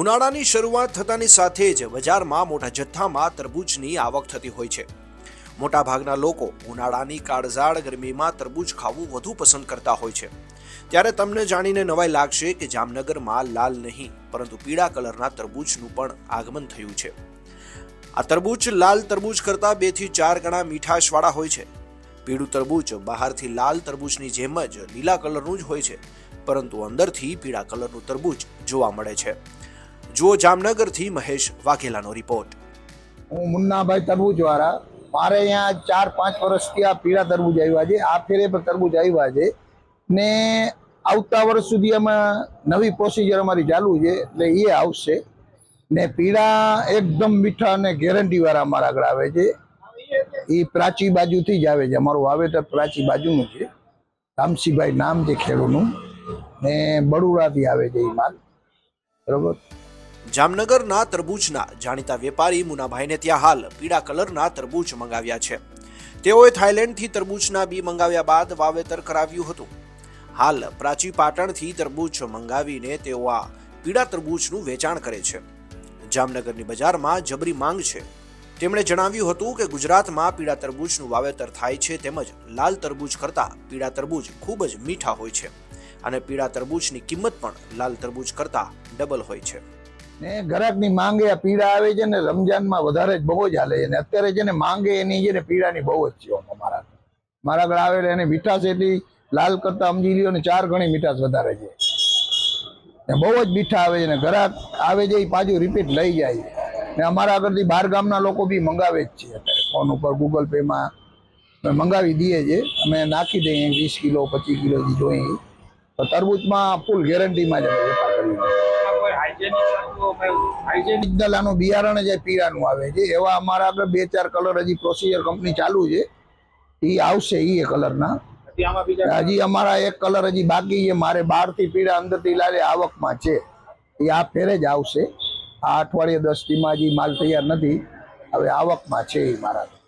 ઉનાળાની શરૂઆત થતાની સાથે જ બજારમાં મોટા જથ્થામાં તરબૂચની આવક થતી હોય છે. મોટાભાગના લોકો ઉનાળાની કાળઝાળ ગરમીમાં તરબૂચ ખાવું વધુ પસંદ કરતા હોય છે. ત્યારે તમને જાણીને નવાઈ લાગશે કે જામનગરમાં લાલ નહીં, પરંતુ પીળા કલરના તરબૂચનું પણ આગમન થયું છે. આ તરબૂચ લાલ તરબૂચ કરતાં બેથી ચાર ગણા મીઠાશવાળા હોય છે. પીળું તરબૂચ બહારથી લાલ તરબૂચની જેમ જ લીલા કલરનું જ હોય છે, પરંતુ અંદરથી પીળા કલરનું તરબૂચ જોવા મળે છે. જુઓ જામનગરથી મહેશ વાઘેલાનો રિપોર્ટ હું મુન્નાભાઈ તરબૂજ વાળા. મારે અહીંયા ચાર પાંચ વર્ષથી આ પીળા તરબૂજ આવ્યા છે. આ ફેરે પર તરબૂજ આવ્યા છે. ને આવતા વર્ષ સુધી આમાં નવી પ્રોસિજર અમારી ચાલુ છે, એટલે એ આવશે. ને પીળા એકદમ મીઠા અને ગેરંટી વાળા અમારા આગળ આવે છે. એ પ્રાચી બાજુથી જ આવે છે. અમારું વાવેતર પ્રાચી બાજુનું છે. રામસીભાઈ નામ છે ખેડૂનું ને બડુરાથી આવે છે એ માલ. બરોબર? જામનગરના તરબૂચના જાણીતા વેપારી મુનાભાઈને ત્યાં હાલ પીળા કલરના તરબૂચ મંગાવ્યા છે. તેઓએ થાઇલેન્ડથી તરબૂચના બી મંગાવ્યા બાદ વાવેતર કરાવ્યું હતું. હાલ પ્રાચી પાટણથી તરબૂચ મંગાવીને તેઓ આ પીળા તરબૂચનું વેચાણ કરે છે. જામનગરની બજારમાં જબરી માંગ છે. તેમણે જણાવ્યું હતું કે ગુજરાતમાં પીળા તરબૂચનું વાવેતર થાય છે તેમજ લાલ તરબૂચ કરતાં પીળા તરબૂચ ખૂબ જ મીઠા હોય છે. અને પીળા તરબૂચની કિંમત પણ લાલ તરબૂચ કરતાં ડબલ હોય છે. ને ગ્રાહકની માંગે આ પીડા આવે છે ને રમજાનમાં વધારે જ બહુ જ હાલે છે. ને અત્યારે છે ને માંગે એની છે ને પીડાની બહુ જ છે મારા મારા આગળ આવે એને મીઠાશ એટલી લાલ કરતા સમજી ને ચાર ગણી મીઠાશ વધારે છે. ને બહુ જ મીઠા આવે છે ને ગ્રાહક આવે છે એ પાછું રિપીટ લઈ જાય ને અમારા આગળથી બહાર ગામના લોકો બી મંગાવે જ છે અત્યારે. ફોન ઉપર ગૂગલ પેમાં મંગાવી દઈએ છે. અમે નાખી દઈએ વીસ કિલો, પચીસ કિલો જોઈએ. તો તરબૂચમાં ફૂલ ગેરંટીમાં જ અમે વેપાર કરીએ આનું બિયારણ જે પીળાનું આવે છે એવા અમારા આગળ બે ચાર કલર હજી પ્રોસિજર કંપની ચાલુ છે. એ આવશે એ કલરના. હજી અમારા એક કલર હજી બાકી છે મારે બહારથી પીળા અંદરથી લાલે આવકમાં છે. એ આ ફેરે જ આવશે. આ અઠવાડિયે દસ ટીમાં હજી માલ તૈયાર નથી. હવે આવકમાં છે એ મારા